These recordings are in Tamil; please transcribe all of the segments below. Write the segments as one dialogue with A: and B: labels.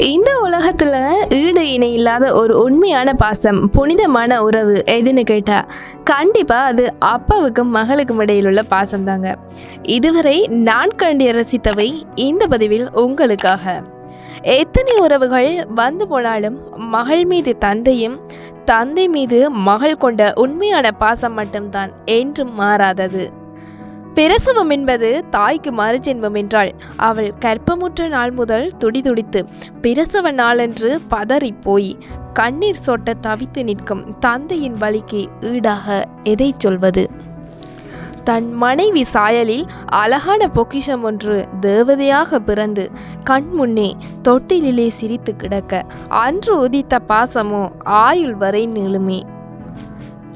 A: இந்த உலகத்தில் ஈடு இணை இல்லாத ஒரு உண்மையான பாசம் புனிதமான உறவு எதுன்னு கேட்டால் கண்டிப்பாக அது அப்பாவுக்கும் மகளுக்கும் இடையில் உள்ள பாசம் தாங்க இதுவரை நான் கண்டு ரசித்தவை இந்த பதிவில் உங்களுக்காக. எத்தனை உறவுகள் வந்து போனாலும் மகள் மீது தந்தையும் தந்தை மீது மகள் கொண்ட உண்மையான பாசம் மட்டும்தான் என்றும் மாறாதது. பிரசவம் என்பது தாய்க்கு மறுஜென்மம் என்றாள். அவள் கற்பமுற்ற நாள் முதல் துடிதுடித்து பிரசவ நாளன்று பதறி போய் கண்ணீர் சொட்ட தவித்து நிற்கும் தந்தையின் வலிக்கு ஈடாக எதை சொல்வது? தன் மனைவி சாயலில் அழகான பொக்கிஷம் ஒன்று தேவதையாக பிறந்து கண் முன்னே தொட்டிலிலே சிரித்து கிடக்க அன்று உதித்த பாசமோ ஆயுள் வரை நீளுமே.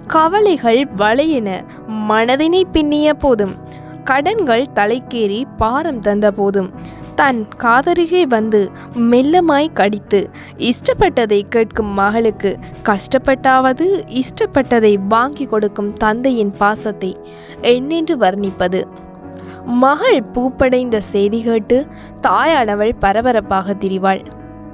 A: கவலைகள் வளையென மனதினை பின்னிய போதும் கடன்கள் தலைக்கேறி பாரம் தந்த போதும் தன் காதருகே வந்து மெல்லமாய் கடித்து இஷ்டப்பட்டதை கேட்கும் மகளுக்கு கஷ்டப்பட்டாவது இஷ்டப்பட்டதை வாங்கி கொடுக்கும் தந்தையின் பாசத்தை என்னென்று வர்ணிப்பது? மகள் பூப்படைந்த செய்தி கேட்டு தாயானவள் பரபரப்பாக திரிவாள்.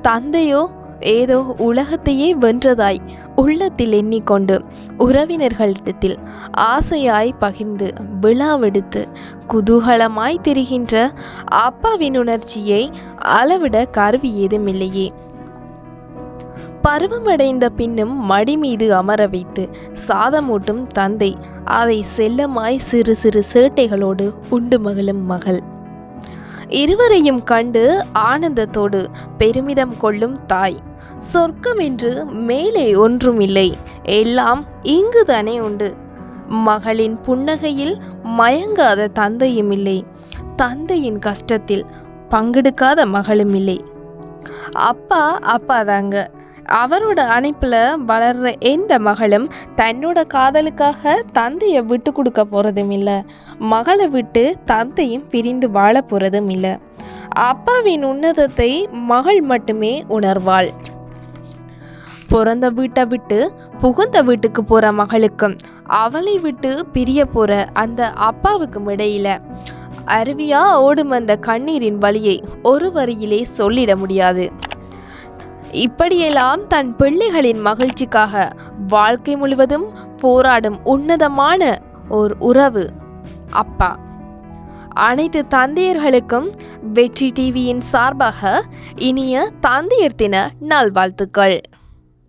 A: தந்தையோ ஏதோ உலகத்தையே வென்றதாய் உள்ளத்தில் எண்ணிக்கொண்டு உறவினர்களிடத்தில் ஆசையாய் பகிர்ந்து விழாவெடுத்து குதூகலமாய் திரிகின்ற அப்பாவின் உணர்ச்சியை அளவிட கருவி ஏதுமில்லையே. பருவமடைந்த பின்னும் மடி மீது அமர வைத்து சாதமூட்டும் தந்தை அதை செல்லமாய் சிறு சிறு சேட்டைகளோடு உண்டு மகளும் மகள். இருவரையும் கண்டு ஆனந்தத்தோடு பெருமிதம் கொள்ளும் தாய். சொர்க்கம் என்று மேலே ஒன்றும் இல்லை. எல்லாம் இங்குதானே உண்டு. மகளின் புன்னகையில் மயங்காத தந்தையும் இல்லை. தந்தையின் கஷ்டத்தில் பங்கெடுக்காத மகளும் இல்லை. அப்பா அப்பா தாங்க அவரோட அணைப்பில் வளர்ற எந்த மகளும் தன்னோட காதலுக்காக தந்தையை விட்டு கொடுக்க போகிறதும் இல்லை. மகளை விட்டு தந்தையும் பிரிந்து வாழ போகிறதும் இல்லை. அப்பாவின் உன்னதத்தை மகள் மட்டுமே உணர்வாள். பிறந்த வீட்டை விட்டு புகுந்த வீட்டுக்கு போகிற மகளுக்கும் அவளை விட்டு பிரிய போகிற அந்த அப்பாவுக்கும் இடையில அருவியாக ஓடும் அந்த கண்ணீரின் வழியை ஒரு வரியிலே சொல்லிட முடியாது. இப்படியெல்லாம் தன் பிள்ளைகளின் மகிழ்ச்சிக்காக வாழ்க்கை முழுவதும் போராடும் உன்னதமான ஒரு உறவு அப்பா. அனைத்து தந்தையர்களுக்கும் வெற்றி டிவியின் சார்பாக இனிய தந்தையர் தின நல்வாழ்த்துக்கள்.